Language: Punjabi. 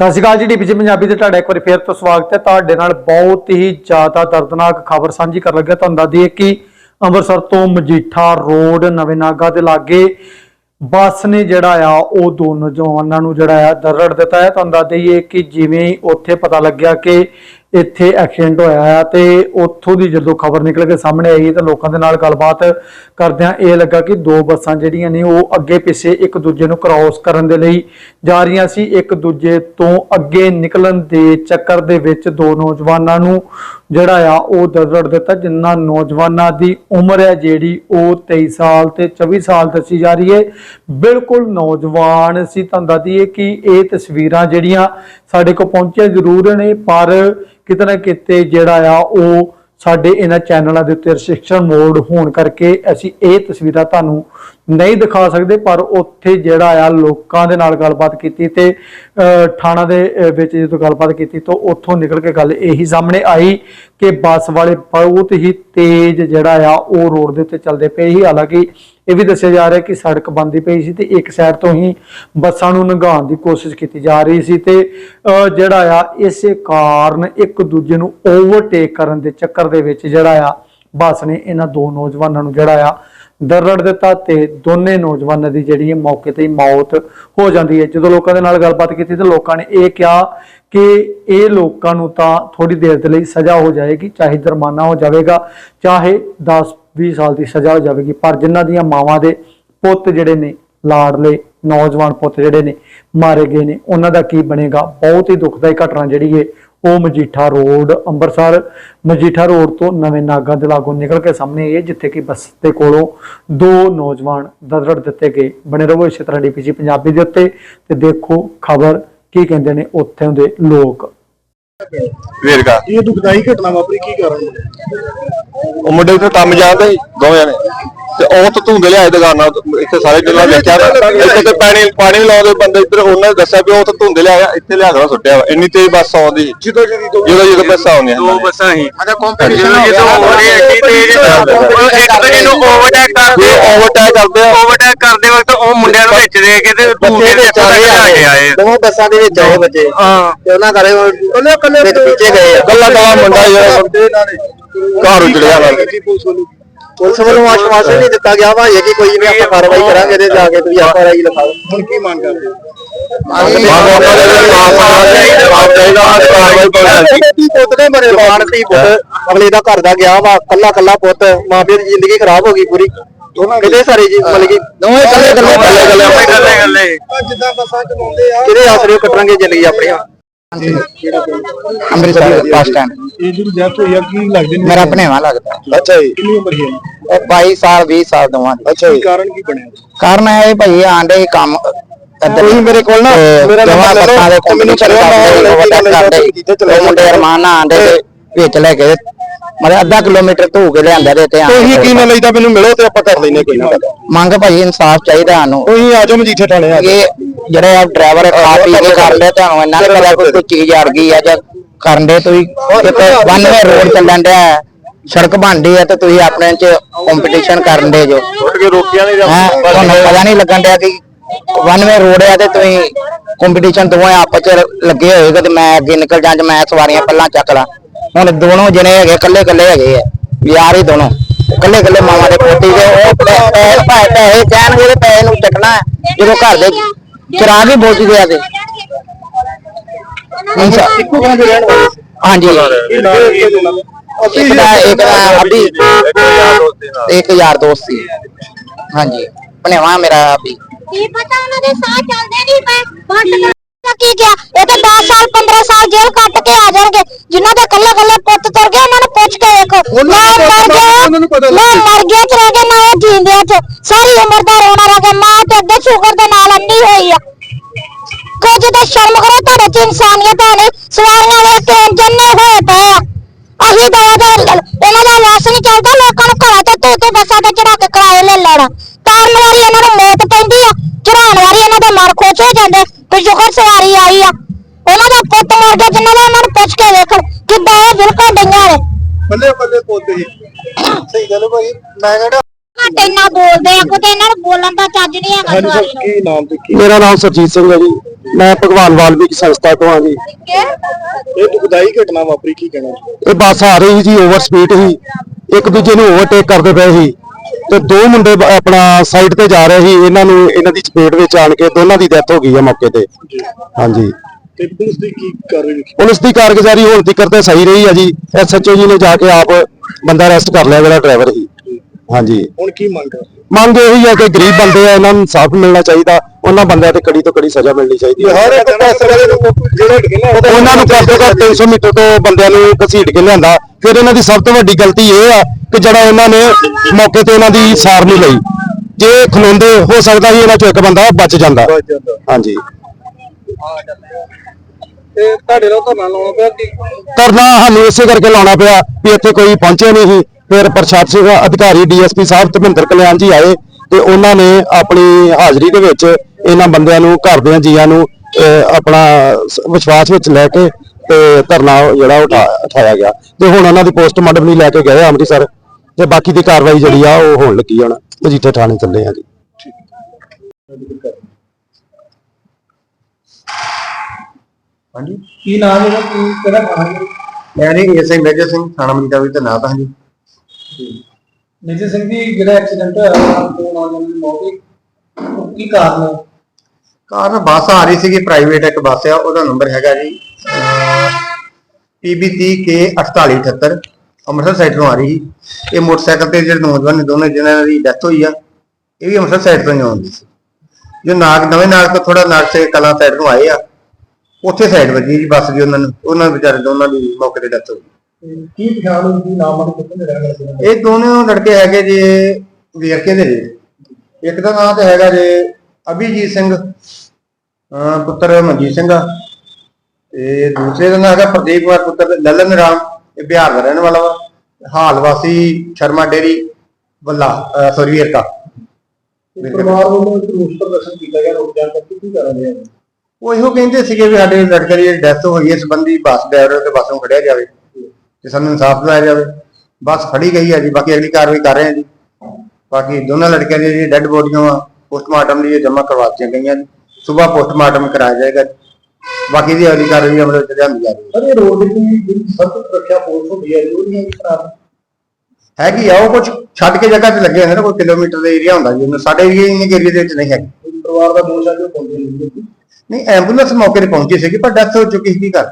ਸਤਿ ਸ਼੍ਰੀ ਅਕਾਲ ਜੀ ਡੀਪੀਜੀ ਪੰਜਾਬੀ ਤੇ ਤੁਹਾਡਾ ਇੱਕ ਵਾਰੀ ਫੇਰ ਤੋਂ ਸਵਾਗਤ ਹੈ। ਤੁਹਾਡੇ ਨਾਲ ਬਹੁਤ ਹੀ ਜ਼ਿਆਦਾ ਦਰਦਨਾਕ ਖਬਰ ਸਾਂਝੀ ਕਰਨ ਲੱਗਿਆ। ਤੁਹਾਨੂੰ ਦੱਸ ਦਈਏ ਕਿ ਅੰਮ੍ਰਿਤਸਰ ਤੋਂ ਮਜੀਠਾ ਰੋਡ, ਨਵੇਂ ਨਾਗਾ ਦੇ ਲਾਗੇ ਬੱਸ ਨੇ ਜਿਹੜਾ ਆ, ਉਹ ਦੋ ਨੌਜਵਾਨਾਂ ਨੂੰ ਜਿਹੜਾ ਆ ਦਰੜ ਦਿੱਤਾ ਹੈ। ਤੁਹਾਨੂੰ ਦੱਸ ਦਈਏ ਕਿ ਜਿਵੇਂ ਉੱਥੇ ਪਤਾ ਲੱਗਿਆ ਕਿ ਇੱਥੇ ਐਕਸੀਡੈਂਟ ਹੋਇਆ ਆ ਤੇ ਉੱਥੋਂ ਦੀ ਜਦੋਂ ਖਬਰ ਨਿਕਲ ਕੇ ਸਾਹਮਣੇ ਆਈ ਤਾਂ ਲੋਕਾਂ ਦੇ ਨਾਲ ਗੱਲਬਾਤ ਕਰਦਿਆਂ ਇਹ ਲੱਗਾ ਕਿ ਦੋ ਬੱਸਾਂ ਜਿਹੜੀਆਂ ਨੇ ਉਹ ਅੱਗੇ ਪਿੱਛੇ ਇੱਕ ਦੂਜੇ ਨੂੰ ਕ੍ਰਾਸ ਕਰਨ ਦੇ ਲਈ ਜਾ ਰਹੀਆਂ ਸੀ। ਇੱਕ ਦੂਜੇ ਤੋਂ ਅੱਗੇ ਨਿਕਲਣ ਦੇ ਚੱਕਰ ਦੇ ਵਿੱਚ ਦੋ ਨੌਜਵਾਨਾਂ ਨੂੰ ਜਿਹੜਾ ਆ ਉਹ ਦਰਦੜ ਦਿੱਤਾ, ਜਿਨ੍ਹਾਂ ਨੌਜਵਾਨਾਂ ਦੀ ਉਮਰ ਹੈ ਜਿਹੜੀ ਉਹ 23 ਸਾਲ ਤੇ 24 ਸਾਲ ਦੱਸੀ ਜਾ ਰਹੀ ਹੈ। ਬਿਲਕੁਲ ਨੌਜਵਾਨ ਸੀ। ਤੁਹਾਨੂੰ ਦੱਸ ਦਈਏ ਕਿ ਇਹ ਤਸਵੀਰਾਂ ਜਿਹੜੀਆਂ ਸਾਡੇ ਕੋਲ ਪਹੁੰਚੀਆਂ ਜ਼ਰੂਰ ਨੇ, ਪਰ ਕਿਤੇ ਨਾ ਕਿਤੇ ਜਿਹੜਾ ਆ ਉਹ ਸਾਡੇ ਇਹਨਾਂ ਚੈਨਲਾਂ ਦੇ ਉੱਤੇ ਰਿਸਟ੍ਰਿਕਸ਼ਨ ਮੋਡ ਹੋਣ ਕਰਕੇ ਅਸੀਂ ਇਹ ਤਸਵੀਰਾਂ ਤੁਹਾਨੂੰ ਨਹੀਂ ਦਿਖਾ ਸਕਦੇ, ਪਰ ਉੱਥੇ ਜਿਹੜਾ ਆ ਲੋਕਾਂ ਦੇ ਨਾਲ ਗੱਲਬਾਤ ਕੀਤੀ ਤੇ ਥਾਣਾ ਦੇ ਵਿੱਚ ਜਦੋਂ ਗੱਲਬਾਤ ਕੀਤੀ ਤਾਂ ਉੱਥੋਂ ਨਿਕਲ ਕੇ ਗੱਲ ਇਹੀ ਸਾਹਮਣੇ ਆਈ ਕਿ ਬੱਸ ਵਾਲੇ ਬਹੁਤ ਹੀ ਤੇਜ਼ ਜਿਹੜਾ ਆ ਉਹ ਰੋਡ ਦੇ ਉੱਤੇ ਚੱਲਦੇ ਪਏ ਸੀ। ਹਾਲਾਂਕਿ ਇਹ ਵੀ ਦੱਸਿਆ ਜਾ ਰਿਹਾ ਕਿ ਸੜਕ ਬੰਦੀ ਪਈ ਸੀ ਤੇ ਇੱਕ ਸਾਈਡ ਤੋਂ ਹੀ ਬੱਸਾਂ ਨੂੰ ਲੰਘਾਉਣ ਦੀ ਕੋਸ਼ਿਸ਼ ਕੀਤੀ ਜਾ ਰਹੀ ਸੀ ਤੇ ਜਿਹੜਾ ਆ, ਇਸੇ ਕਾਰਨ ਇੱਕ ਦੂਜੇ ਨੂੰ ਓਵਰਟੇਕ ਕਰਨ ਦੇ ਚੱਕਰ ਦੇ ਵਿੱਚ ਜਿਹੜਾ ਆ, ਬੱਸ ਨੇ ਇਹਨਾਂ ਦੋ ਨੌਜਵਾਨਾਂ ਨੂੰ ਜਿਹੜਾ ਆ, ਦਰੜ ਦਿੱਤਾ ਤੇ ਦੋਨੇ ਨੌਜਵਾਨਾਂ ਦੀ ਜਿਹੜੀ ਹੈ ਮੌਕੇ ਤੇ ਹੀ ਮੌਤ ਹੋ ਜਾਂਦੀ ਹੈ। ਜਦੋਂ ਲੋਕਾਂ ਦੇ ਨਾਲ ਗੱਲਬਾਤ ਕੀਤੀ ਤਾਂ ਲੋਕਾਂ ਨੇ ਇਹ ਕਿਹਾ ਕਿ ਇਹ ਲੋਕਾਂ ਨੂੰ ਤਾਂ ਥੋੜੀ ਦੇਰ ਦੇ ਲਈ ਸਜ਼ਾ ਹੋ ਜਾਏਗੀ, ਚਾਹੇ ਜੁਰਮਾਨਾ ਹੋ ਜਾਵੇਗਾ, ਚਾਹੇ 10 20 ਸਾਲ ਦੀ ਸਜ਼ਾ ਹੋ ਜਾਵੇਗੀ। ਪਰ ਜਿਨ੍ਹਾਂ ਦੀਆਂ ਮਾਵਾਂ ਦੇ ਪੁੱਤ ਜਿਹੜੇ ਨੇ, ਲਾਡਲੇ ਨੌਜਵਾਨ ਪੁੱਤ ਜਿਹੜੇ ਨੇ, ਮਾਰੇ ਗਏ ਨੇ, ਉਹਨਾਂ ਦਾ ਕੀ ਬਣੇਗਾ? ਬਹੁਤ ਹੀ ਦੁਖਦਾਈ ਘਟਨਾ ਜਿਹੜੀ ਹੈ ਉਹ ਮਜੀਠਾ ਰੋਡ ਅੰਮ੍ਰਿਤਸਰ ਮਜੀਠਾ ਰੋਡ ਤੋਂ ਨਵੇਂ ਨਾਗਾ ਦੇ ਲਾਗੋਂ ਨਿਕਲ ਕੇ ਸਾਹਮਣੇ ਆਈ ਹੈ ਜਿੱਥੇ ਕਿ ਬੱਸ ਦੇ ਕੋਲੋਂ ਦੋ ਨੌਜਵਾਨ ਦਰੜ ਦਿੱਤੇ ਗਏ। ਬਣੇ ਰਹੋ ਇਸੇ ਤਰ੍ਹਾਂ ਡੀਪੀਜੀ ਪੰਜਾਬੀ ਦੇ ਉੱਤੇ ਤੇ ਦੇਖੋ ਖਬਰ ਕੀ ਕਹਿੰਦੇ ਨੇ ਉੱਥੋਂ ਦੇ ਲੋਕ। ਵੇਰਗਾ ਇਹ ਦੁਖਦਾਈ ਘਟਨਾ ਵਾਪਰੀ ਕੀ ਕਾਰਨ ਉਹ ਮੁੰਡੇ ਉੱਥੇ ਕੰਮ ਜਾਂਦੇ ਸੀ, ਦੋਵੇਂ ਨੇ ਤੇ ਉਹ ਤੋਂ ਧੁੰਦੇ ਲਿਆਏ ਦੁਕਾਨਾਂ ਤੋਂ, ਇੱਥੇ ਸਾਰੇ ਜਿੰਨਾ ਦੇਖਿਆ ਨਾ, ਇੱਥੇ ਤੇ ਪਾਣੀ ਪਾਣੀ ਲਾਉਂਦੇ ਬੰਦੇ ਇੱਧਰ ਉਹਨਾਂ ਨੇ ਦੱਸਿਆ ਵੀ ਉਹ ਤੋਂ ਧੁੰਦੇ ਲਿਆਇਆ ਇੱਥੇ ਲਿਆ ਕੇ ਸੁੱਟਿਆ ਵਾ। ਇੰਨੀ ਤੇਜ਼ ਬੱਸ ਆਉਂਦੀ। ਜਦੋਂ ਜਿਹੜੀ ਦੋ ਜਦੋਂ ਜਦੋਂ ਬੱਸਾਂ ਆਉਂਦੀਆਂ। ਦੋ ਬੱਸਾਂ ਹੀ ਅਜਾ ਕੰਪੀਟੀਸ਼ਨ ਜਦੋਂ ਜਦੋਂ ਹੋ ਰਹੀ ਐਡੀ ਤੇਜ਼ ਉਹ ਇੱਕ ਦੂਜੇ ਨੂੰ ਓਵਰਟੇਕ ਕਰਦੇ ਓਵਰਟੇਕ ਕਰਦੇ ਆ। ਓਵਰਟੇਕ ਕਰਦੇ ਵਕਤ ਮੁੰਡਿਆਂ ਨੂੰ ਵਿੱਚ ਦੇ ਕੇ ਤੇ ਬੱਚੇ ਦੇ ਆਏ ਆ। ਕੇ ਆਏ ਦੋਵਾਂ ਬੱਸਾਂ ਦੇ ਵਿੱਚ ਆਏ ਬੱਚੇ। ਹਾਂ ਤੇ ਉਹਨਾਂ ਕਰੇ ਕੱਲੇ ਕੱਲੇ ਵਿੱਚ ਪਿੱਛੇ ਗਏ ਆ। ਕੱਲਾ ਕੱਲਾ ਮੁੰਡਾ ਜਿਹੜਾ ਘਰ ਉਜੜਿਆ ਵਾ। ਪੁਲਿਸ ਵੱਲੋਂ ਆਸ਼ਵਾਸਨ ਨਹੀਂ ਦਿੱਤਾ ਗਿਆ ਵਾ ਇਹ ਕਿ ਕੋਈ ਵੀ ਆਪਾਂ ਕਾਰਵਾਈ ਕਰਾਂਗੇ ਇਹਦੇ ਜਾ ਕੇ ਤੁਸੀਂ ਆਪਾਂ ਰਾਈ ਲਿਖਾਓ। ਹੁਣ ਕੀ ਮੰਗ ਕਰਦੇ ਪੁੱਤ। ਅਗਲੇ ਦਾ ਘਰ ਦਾ ਗਿਆ ਵਾ ਕੱਲਾ ਕੱਲਾ ਪੁੱਤ। ਮਾਂ ਪਿਓ ਦੀ ਜ਼ਿੰਦਗੀ ਖਰਾਬ ਹੋ ਗਈ ਪੂਰੀ। ਕਿਤੇ ਸਾਰੇ ਜੀ ਮਤਲਬ ਕਿ ਦੋਵੇਂ ਕੱਲੇ ਕੱਲੇ ਗੱਲੇ ਗੱਲੇ ਗੱਲੇ ਜਿੱਦਾਂ ਬੱਸਾਂ ਚਲਾਉਂਦੇ ਆ। ਕਿਹਦੇ ਆਸਰੇ ਕੱਟਣਗੇ ਜ਼ਿੰਦਗੀ ਆਪਣੀਆਂ ਅੰਮ੍ਰਿਤਸਰ ਬੱਸ ਸਟੈਂਡ ਇਹ ਜਿਹੜੀ ਡੈਥ ਹੋਈ ਆ ਕੀ ਲੱਗਦੇ ਮੇਰਾ ਭਣੇਵਾ ਲੱਗਦਾ। ਅੱਛਾ ਜੀ। ਕਿੰਨੀ ਉਮਰ ਹੈ ਇਹ 22 ਸਾਲ 20 ਸਾਲ ਦੋਵਾਂ ਦੀ। ਅੱਛਾ ਜੀ। ਕਾਰਨ ਕੀ ਬਣਿਆ? ਕਾਰਨ ਇਹ ਭਈ ਆਂਡੇ ਹੀ ਕੰਮ ਤੁਸੀਂ ਮੇਰੇ ਕੋਲ ਨਾ ਮੇਰਾ ਨੰਬਰ ਲੈ ਲਓ, ਮੈਨੂੰ ਕਰਿਓ, ਮੈਂ ਕੇ ਕਰਦੇ। ਮੁੰਡੇ ਅਰਮਾਨ ਨਾਲ ਆਂਡੇ ਦੇ ਵਿੱਚ ਲੈ ਕੇ ਮਤਲਬ ਅੱਧਾ ਕਿਲੋਮੀਟਰ ਧੂ ਕੇ ਲਿਆਂਦਾ ਦੇ ਤੇ ਤੁਸੀਂ ਯਕੀਨ ਲਈ ਤਾਂ ਮੈਨੂੰ ਮਿਲੋ ਤੇ ਆਪਾਂ ਕਰ ਲੈਨੇ ਕੋਈ ਨਾ ਮੰਗ ਭਾਈ ਇਨਸਾਫ ਚਾਹੀਦਾ ਸਾਨੂੰ। ਤੁਸੀਂ ਆ ਜਾਓ ਮਜੀਠੇ ਥਾਣੇ ਆ ਇਹ ਜਿਹੜੇ ਆ ਡਰਾਈਵਰ ਖਾ ਪੀ ਕੇ ਕਰਦੇ ਤੁਹਾਨੂੰ ਇਹਨਾਂ ਨੇ ਪਤਾ ਕੋਈ ਚੀਜ਼ ਅੜ ਗਈ ਆ ਜਾਂ ਕਰਨ ਦੇ ਤੁਸੀਂ ਇੱਕ ਵਨ ਵੇ ਰੋਡ ਚੱਲਣ ਡਿਆ ਸੜਕ ਬਣਦੀ ਹੈ ਤੇ ਤੁਸੀਂ ਆਪਣੇ ਚ ਕੰਪੀਟੀਸ਼ਨ ਕਰਨ ਦੇ ਜੋ। ਉੱਠ ਕੇ ਰੋਕਿਆ ਨਹੀਂ ਹੈਂ ਤੁਹਾਨੂੰ ਪਤਾ ਨਹੀਂ ਲੱਗਣ ਡਿਆ ਕਿ ਵਨ ਵੇ ਰੋਡ ਹੈ ਤੇ ਤੁਸੀਂ ਕੰਪੀਟੀਸ਼ਨ ਦੋਵੇਂ ਆਪਸ ਚ ਲੱਗੇ ਹੋਏਗਾ ਤੇ ਮੈਂ ਅੱਗੇ ਨਿਕਲ ਜਾਂ ਮੈਂ ਸਵਾਰੀਆਂ ਪਹਿਲਾਂ ਚੱਕ ਲਾਂ। ਹੁਣ ਦੋਨੋਂ ਜਣੇ ਹੈਗੇ ਇਕੱਲੇ ਇਕੱਲੇ ਹੈਗੇ ਆ ਯਾਰ ਹੀ ਦੋਨੋਂ। ਇਕੱਲੇ ਇਕੱਲੇ ਮਾਮਾ ਦੇ ਪੋਤੀ ਦੇ ਉਹ ਪੈ- ਪੈਸੇ ਭਾਵੇਂ ਪੈਸੇ ਕਹਿਣਗੇ ਤੇ ਪੈਸੇ ਨੂੰ ਚੱਕਣਾ ਹੈ, ਜਦੋਂ ਘਰ ਦੇ ਚਿਰਾਗ ਹੀ ਬੁੱਝ ਗਿਆ ਤੇ ਇਨਸਾ- ਇੱਕੋ ਥਾਂ ਦੇ ਰਹਿਣ ਵਾਲੇ ਸੀ। ਹਾਂਜੀ। ਇੱਕ। ਇੱਕ ਦਾ ਇੱਕ ਦਾ ਅਭੀ ਤੇ ਇੱਕ ਯਾਰ ਦੋਸਤ ਸੀ ਹਾਂਜੀ। ਭਣੇਵਾ ਮੇਰਾ ਅਭੀ ਕੀ ਪਤਾ ਉਹਨਾਂ ਦੇ ਸਾਹ ਚੱਲਦੇ ਨਹੀਂ ਵੱਟ ਦਾ ਕੀ ਗਿਆ? ਇਹ ਤਾਂ 10 ਸਾਲ 15 ਸਾਲ ਜੇਲ੍ਹ ਕੱਟ ਕੇ ਆ ਜਾਣਗੇ। ਜਿਨ੍ਹਾਂ ਦੇ ਕੱਲੇ ਕੱਲੇ ਪੁੱਤ ਤੁਰ ਗਏ ਉਹਨਾਂ ਨੂੰ ਪੁੱਛ ਕੇ ਵੇਖੋ। ਮੈਂ ਮਰ ਗਿਆ ਮੈਂ ਮਰ ਗਿਆ ਚ ਰਹਿ ਗਿਆ ਨਾ ਉਹ ਜੀਂਦਿਆਂ ਚ। ਸਾਰੀ ਉਮਰ ਦਾ ਰੋਣਾ ਰਹਿ ਗਿਆ। ਮਾਂ ਤੇ ਅੱਗੇ ਸ਼ੂਗਰ ਦੇ ਨਾਲ ਅੰਨੀ ਹੋਈ ਆ। ਕੁਝ ਤਾਂ ਸ਼ਰਮ ਕਰੋ ਤੁਹਾਡੇ ਚ ਇਨਸਾਨੀਅਤ ਹੈ ਨਹੀਂ ਸਵਾਰੀਆਂ ਵੇਖ ਕੇ ਜੰਨੇ ਹੋਏ ਪਏ ਆ। ਅਸੀਂ ਤਾਂ ਉਹਦਾ ਇਹਨਾਂ ਦਾ ਲਾਸ ਨਹੀਂ ਚੱਲਦਾ ਲੋਕਾਂ ਨੂੰ ਘਰਾਂ ਤੇ ਧੋ ਧੋ ਬੱਸਾਂ ਤੇ ਚੜਾ ਕੇ ਕਿਰਾਏ ਲੈ ਲੈਣਾ ਤਾਰਨ ਵਾਰੀ ਇਹਨਾਂ ਨੂੰ ਮੌਤ ਪੈਂਦੀ ਆ ਚੜਾਉਣ ਵਾਰੀ ਇਹਨਾਂ ਦੇ ਮਨ ਖੁਸ਼ ਹੋ ਜਾਂਦੇ ਤੇ ਸ਼ੁਕਰ ਸਵਾਰੀ ਆਈ ਆ ਉਹਨਾਂ ਦਾ ਪੁੱਤ ਮਰ ਗਿਆ ਜਿਨ੍ਹਾਂ ਦਾ ਉਹਨਾਂ ਨੂੰ ਪੁੱਛ ਕੇ ਵੇਖਣ ਕਿੱਦਾਂ ਇਹ ਬਿਲਕੁਲ ਡਈਆਂ ਨੇ ਬੱਲੇ ਬੱਲੇ ਪੋਤੇ ਜੀ ਸਹੀ ਗੱਲ ਹੈ ਭਾਈ ਮੈਂ ਕਹਿੰਦਾ ਘੱਟ ਇੰਨਾ ਬੋਲਦੇ ਆ ਕਿਤੇ ਇਹਨਾਂ ਨੂੰ ਬੋਲਣ ਦਾ ਚੱਜ ਨਹੀਂ ਹੈਗਾ ਹਾਂਜੀ ਸਵਾਰੀ ਸਰ ਨੂੰ। ਕੀ ਨਾਮ ਤੇ ਕੀ? ਮੇਰਾ ਨਾਮ ਸਰਜੀਤ ਸਿੰਘ ਹੈ ਜੀ। ਮੈਂ ਭਗਵਾਨ ਵਾਲਮੀਕ ਸੰਸਥਾ ਤੋਂ ਹਾਂ ਜੀ। ਇਹ ਦੁਖਦਾਈ ਘਟਨਾ ਵਾਪਰੀ ਕੀ ਕਹਿਣਾ? ਇਹ ਬੱਸ ਆ ਰਹੀ ਸੀ ਓਵਰ ਸਪੀਡ ਸੀ। ਇੱਕ ਦੂਜੇ ਨੂੰ ਓਵਰਟੇਕ ਕਰਦੇ ਪਏ ਸੀ। ਤੇ ਦੋ ਮੁੰਡੇ ਬ- ਆਪਣਾ ਸਾਈਡ ਤੇ ਜਾ ਰਹੇ ਸੀ। ਇਹਨਾਂ ਨੂੰ ਇਹਨਾਂ ਦੀ ਚਪੇਟ ਵਿੱਚ ਆਣ ਕੇ ਦੋਨਾਂ ਦੀ ਡੈਥ ਹੋ ਗਈ ਆ ਮੌਕੇ ਤੇ। ਹਾਂਜੀ। ਤੇ ਪੁਲਿਸ ਦੀ ਕੀ ਕਾਰਵਾਈ ਪੁਲਿਸ ਦੀ ਕਾਰਗੁਜ਼ਾਰੀ ਹੁਣ ਤੱਕ ਤੇ ਸਹੀ ਰਹੀ ਆ ਜੀ। ਐਸਐਚਓ ਜੀ ਨੇ ਜਾ ਕੇ ਆਪ ਬੰਦਾ ਅਰੈਸਟ ਕਰ ਲਿਆ ਜਿਹੜਾ ਡਰਾਈਵਰ ਸੀ। ਹਾਂਜੀ। ਹੁਣ ਕੀ ਮੰਗ ਕਰ ਮੰਗ ਇਹੀ ਹੈ ਕਿ ਗਰੀਬ ਬੰਦੇ ਆ ਇਹਨਾਂ ਨੂੰ ਇਨਸਾਫ ਮਿਲਣਾ ਚਾਹੀਦਾ ਉਹਨਾਂ ਬੰਦਿਆਂ ਤੇ ਕੜੀ ਤੋਂ ਕੜੀ ਸਜ਼ਾ ਮਿਲਣੀ ਚਾਹੀਦੀ ਹੈ। ਹਰ ਇੱਕ ਪਾਸੇ ਵਾਲੇ ਨੂੰ ਜਿਹੜੇ ਨਾ ਉਹਨਾਂ ਨੂੰ ਘੱਟੋ ਘੱਟ 300 ਮੀਟਰ ਤੋਂ ਬੰਦਿਆਂ ਨੂੰ ਘਸੀਟ ਕੇ ਲਿਆਂਦਾ। ਫਿਰ ਇਹਨਾਂ ਦੀ ਸਭ ਤੋਂ ਵੱਡੀ ਗਲਤੀ ਇਹ ਆ ਕਿ ਜਿਹੜਾ ਇਹਨਾਂ ਨੇ ਮੌਕੇ ਤੇ ਇਹਨਾਂ ਦੀ ਸਾਰ ਨਹੀਂ ਲਈ। ਜੇ ਖਲੋਂਦੇ ਹੋ ਸਕਦਾ ਸੀ ਇਹਨਾਂ ਚੋਂ ਇੱਕ ਬੰਦਾ ਬਚ ਜਾਂਦਾ। ਹਾਂਜੀ। ਤੇ ਤੁਹਾਡੇ ਨਾਲ ਧਰਨਾ ਲਾਉਣਾ ਪਿਆ ਕਿ? ਕਰਨਾ ਸਾਨੂੰ ਇਸੇ ਕਰਕੇ ਲਾਉਣਾ ਪਿਆ ਵੀ ਇੱਥੇ ਕੋਈ ਪਹੁੰਚਿਆ ਨਹੀਂ ਸੀ। ਫਿਰ ਪ੍ਰਸ਼ਾਸਨਿਕ ਅਧਿਕਾਰੀ ਡੀਐਸਪੀ ਸਾਹਿਬ ਧਰਮਿੰਦਰ ਕਲਿਆਣ ਜੀ ਆਏ ਤੇ ਉਹਨਾਂ ਨੇ ਆਪਣੀ ਹਾਜ਼ਰੀ ਦੇ ਵਿੱਚ ਇਹਨਾਂ ਬੰਦਿਆਂ ਨੂੰ ਘਰ ਦੇ ਜੀਆਂ ਨੂੰ ਆਪਣਾ ਵਿਸ਼ਵਾਸ ਵਿੱਚ ਲੈ ਕੇ ਤੇ ਧਰਨਾ ਜਿਹੜਾ ਉਠਾ- ਉਠਾਇਆ ਗਿਆ। ਤੇ ਹੁਣ ਉਹਨਾਂ ਦੀ ਪੋਸਟਮਾਰਟਮ ਲਈ ਲੈ ਕੇ ਗਏ ਅੰਮ੍ਰਿਤਸਰ। ਤੇ ਬਾਕੀ ਦੀ ਕਾਰਵਾਈ ਜਿਹੜੀ ਆ ਉਹ ਹੋਣ ਲੱਗੀ ਹੁਣ। ਮਜੀਠੇ ਥਾਣੇ ਚੱਲੇ ਆ ਜੀ। ਹਾਂਜੀ ਕੀ ਨਾਮ ਕੀ ਕਿਹੜਾ ਥਾਣਾ ਹੈ ਮੈਂ ਨਹੀਂ ਐਸਆਈ ਮੇਜਰ ਸਿੰਘ ਥਾਣਾ ਮਜੀਠਾ ਵੀ ਤੇ ਨਾ ਤਾਂ ਜੀ ਨਿਜੇ ਸਿੰਘ ਜੀ ਜਿਹੜਾ ਐਕਸੀਡੈਂਟ ਹੋਇਆ ਦੋ ਨੌਜਵਾਨਾਂ ਦੀ ਮੌਤ ਹੋਈ। ਉਹ ਕੀ ਕਾਰਨ ਹੈ ਕਾਰਨ ਬੱਸ ਆ ਰਹੀ ਸੀਗੀ ਪ੍ਰਾਈਵੇਟ ਇੱਕ ਬੱਸ ਆ, ਉਹਦਾ ਨੰਬਰ ਹੈਗਾ ਜੀ PB30K 4878 ਅੰਮ੍ਰਿਤਸਰ ਸਾਈਡ ਤੋਂ ਆ ਰਹੀ ਸੀ। ਇਹ ਮੋਟਰਸਾਈਕਲ ਤੇ ਜਿਹੜੇ ਨੌਜਵਾਨ ਨੇ, ਦੋਨੇ ਜਿਹਨਾਂ ਦੀ ਡੈਥ ਹੋਈ ਆ। ਇਹ ਵੀ ਅੰਮ੍ਰਿਤਸਰ ਸਾਈਡ ਤੋਂ ਹੀ ਆਉਂਦੀ ਸੀ। ਜੋ ਨਾਗ, ਨਵੇਂ ਨਾਗ ਤੋਂ ਥੋੜਾ ਨਾਗ ਸੇ ਕਲਾ ਸਾਈਡ ਤੋਂ ਆਏ ਆ, ਉੱਥੇ ਸਾਈਡ ਵੱਜੀ ਜੀ ਬੱਸ ਦੀ ਉਹਨਾਂ ਨੂੰ, ਉਹਨਾਂ ਵਿਚਾਰੇ ਦੋਨਾਂ ਦੀ ਮੌਕੇ ਤੇ ਡੈਥ ਹੋ ਗਈ ਕੀ ਪਛਾਣ ਹੋਈ ਕੀ ਨਾਮ ਆ ਕਿੱਥੇ ਦੇ ਰਹਿਣ ਵਾਲੇ ਇਹ ਦੋਨੋਂ ਲੜਕੇ ਹੈਗੇ ਜੀ ਵੇਰਕੇ ਦੇ ਜੀ। ਇੱਕ ਦਾ ਨਾਮ ਤੇ ਹੈਗਾ ਜੀ ਅਭਿਜੀਤ ਸਿੰਘ ਅਹ ਪੁੱਤਰ ਮਨਜੀਤ ਸਿੰਘ ਆ। ਤੇ ਦੂਸਰੇ ਦਾ ਨਾਮ ਹੈਗਾ ਪ੍ਰਦੀਪ ਕੁਮਾਰ ਪੁੱਤਰ ਲਲਨ ਰਾਮ। ਇਹ ਬਿਹਾਰ ਦਾ ਰਹਿਣ ਵਾਲਾ ਵਾ। ਹਾਲ ਵਾਸੀ ਸ਼ਰਮਾ ਡੇਰੀ ਵੱਲਾ ਸੋਰੀ ਵੇਰਕਾ। ਪਰਿਵਾਰ ਵੱਲੋਂ ਇੱਕ ਰੋਸ ਪ੍ਰਦਰਸ਼ਨ ਕੀਤਾ ਗਿਆ ਰੋਕ ਜਾਣ ਕਰਕੇ ਕੀ ਕਰ ਰਹੇ? ਉਹ ਇਹੋ ਕਹਿੰਦੇ ਸੀਗੇ ਵੀ ਸਾਡੇ ਲੜਕੇ ਦੀ ਡੈਥ ਹੋਈ ਇਸ ਸੰਬੰਧੀ ਬੱਸ ਡਰਾਈਵਰ ਤੇ ਬੱਸ ਨੂੰ ਖੜਿਆ ਜਾਵੇ। ਤੇ ਸਾਨੂੰ ਇਨਸਾਫ ਦਿਵਾਇਆ ਜਾਵੇ ਬੱਸ ਖੜੀ ਗਈ ਹੈ ਜੀ ਬਾਕੀ ਅਗਲੀ ਕਾਰਵਾਈ ਕਰ ਰਹੇ ਹਾਂ ਜੀ। ਬਾਕੀ ਦੋਨਾਂ ਲੜਕਿਆਂ ਦੀਆਂ ਜਿਹੜੀ ਡੈੱਡ ਬੋਡੀਆਂ ਆ ਪੋਸਟਮਾਰਟਮ ਲਈ ਜਮ੍ਹਾਂ ਕਰਵਾ ਦਿੱਤੀਆਂ ਗਈਆਂ ਜੀ। ਸਵੇਰ ਪੋਸਟਮਾਰਟਮ ਕਰਾਇਆ ਜਾਏਗਾ। ਬਾਕੀ ਦੀ ਅਗਲੀ ਕਾਰਵਾਈ ਅਮਲ ਵਿੱਚ ਲਿਆਂਦੀ ਜਾ ਰਹੀ ਹੈ। ਇਹ ਰੋਡ ਦੀ ਜਿਹੜੀ ਸਖਤ ਸੁਰੱਖਿਆ ਫੋਰਸ ਹੁੰਦੀ ਹੈ ਖਰਾਬ ਹੈਗੀ ਆ ਉਹ ਕੁਝ ਛੱਡ ਕੇ ਜਗ੍ਹਾ ਤੇ ਲੱਗੇ ਹੁੰਦੇ ਨੇ ਕੋਈ ਕਿਲੋਮੀਟਰ ਦਾ ਏਰੀਆ ਹੁੰਦਾ ਜੀ ਉਹਨੂੰ ਸਾਡੇ ਏਰੀਆ ਇੰਨੇ ਏਰੀਆ ਦੇ ਵਿੱਚ ਨਹੀਂ ਹੈਗੀ ਪਰਿਵਾਰ ਦਾ ਦੋਸ਼ ਹੈ ਜੋ ਪਹੁੰਚੇ ਨਹੀਂ ਨਹੀਂ ਐਂਬੂਲੈਂਸ ਮੌਕੇ ਤੇ ਪਹੁੰਚੀ ਸੀਗੀ ਪਰ ਡੈਥ ਹੋ ਚੁੱਕੀ ਸੀ ਕੀ ਕਰ